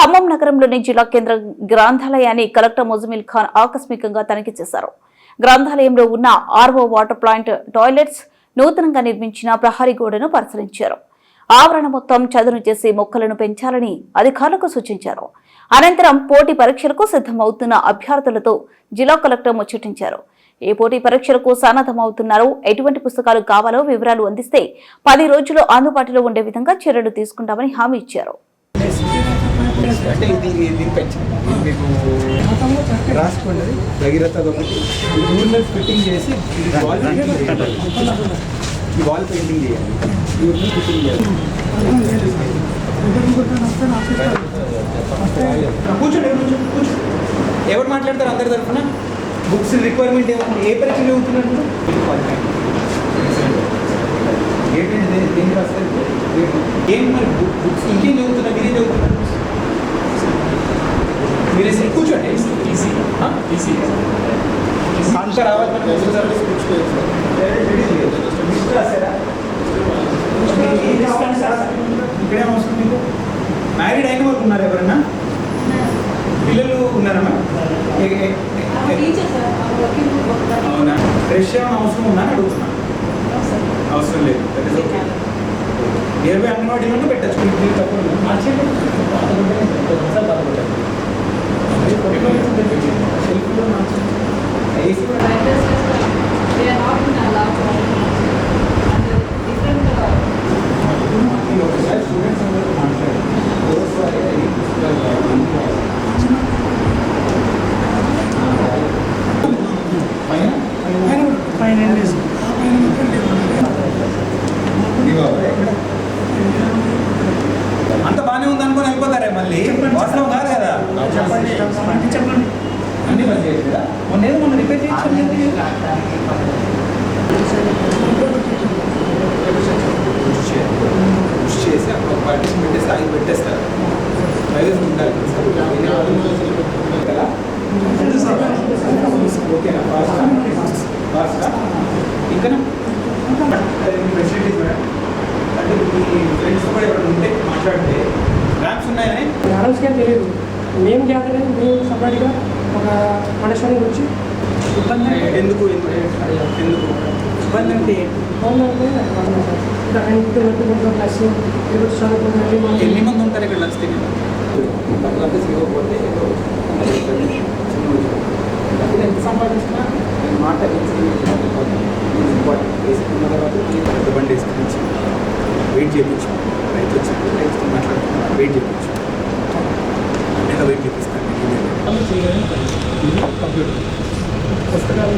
ఖమ్మం నగరంలోని జిల్లా కేంద్ర గ్రంథాలయాన్ని కలెక్టర్ ముజమిల్ ఖాన్ ఆకస్మికంగా తనిఖీ చేశారు. గ్రంథాలయంలో ఉన్న ఆర్వో వాటర్ ప్లాంట్ టాయిలెట్స్ నూతనంగా నిర్మించిన ప్రహరీ గోడను పరిశీలించారు. ఆవరణ మొత్తం చదును చేసి మొక్కలను పెంచాలని అధికారులకు సూచించారు. అనంతరం పోటీ పరీక్షలకు సిద్ధమవుతున్న అభ్యర్థులతో జిల్లా కలెక్టర్ ముచ్చటించారు. ఏ పోటీ పరీక్షలకు సన్నద్ధమవుతున్నారో ఎటువంటి పుస్తకాలు కావాలో వివరాలు అందిస్తే పది రోజులు అందుబాటులో ఉండే విధంగా చర్యలు తీసుకుంటామని హామీ ఇచ్చారు. అంటే ఇది పెంచండి ఇది మీకు రాసుకోండి. భగీరథ ఒకటి. ఈ రూల్ని ఫిట్టింగ్ చేసి వాల్ పెయింటింగ్ చేయాలి. ఈ వాల్ పెయింటింగ్ చేయాలి. ఈ రూల్ని ఫిట్టింగ్ చేయాలి. కూర్చోండి ఎవరు మాట్లాడతారు అందరి తరఫున? బుక్స్ రిక్వైర్మెంట్ ఏమన్నా ఏ పరీక్ష చదువుతున్నారు దేని- దేనికి రాస్తారు? ఏం మరి? బుక్స్ ఇంకేం చదువుతున్నారు మీరేం చదువుతున్నారు మీరు అసలు కూర్చోండి ఈసీ ఈసీ ఇంకా రావాలి మరి అవసరం మీకు మ్యారీడ్ అయిన వరకు ఉన్నారు ఎవరన్నా పిల్లలు ఉన్నారమ్మా అవునా ఫ్రెష్ ఏమైనా అవసరం ఉందా అని అడుగుతున్నా అవసరం లేదు that is okay nearby అంగన్వాడీలోనే పెట్టచ్చు మీరు తప్పకుండా కదా చెప్పండి చెప్పండి అన్ని పని చేయలేదా మొన్న ఏదో మొన్న రిపేర్ చేయించండి పుష్ చేసి అక్కడ ఒక పార్టీషన్ పెట్టేసి ఆగి పెట్టేస్తారు ప్రైజెస్ ఉండాలి కదా ఓకేనా ఫాస్ట్ ఫాస్టా ఇంకా ఫెసిలిటీస్ మేడం అంటే మీ ఫ్రెండ్స్ కూడా ఎవరైనా ఉంటే మాట్లాడితే ర్యాంప్స్ ఉన్నాయని తెలియదు మేము గ్యాదర్ అయ్యి మేము సపరేట్గా ఒక మనశ్వరి గురించి ఇబ్బంది అంటే ఎందుకు ఎందుకు ఎందుకు? ఇబ్బంది అంటే అవునంటే ఇంకా ఆయన ఇంటి వరకు కొంచెం ప్లస్ ఇప్పుడు చదువుకుంటున్నాం ఎన్ని మంది ఉంటారు ఇక్కడ లంచ్ తిని ఎంత సంపాదించినా? నేను మాట ఇంపార్టెంట్ వేసుకున్న తర్వాత పెద్ద బండి వేసుకుని వెయిట్ చేయించాం రైతు వచ్చి రైతుతో మాట్లాడుతున్నాం వెయిట్ చేయించాం. వెయిట్ చేపిస్తాను కంప్యూటర్ పుస్తకాలు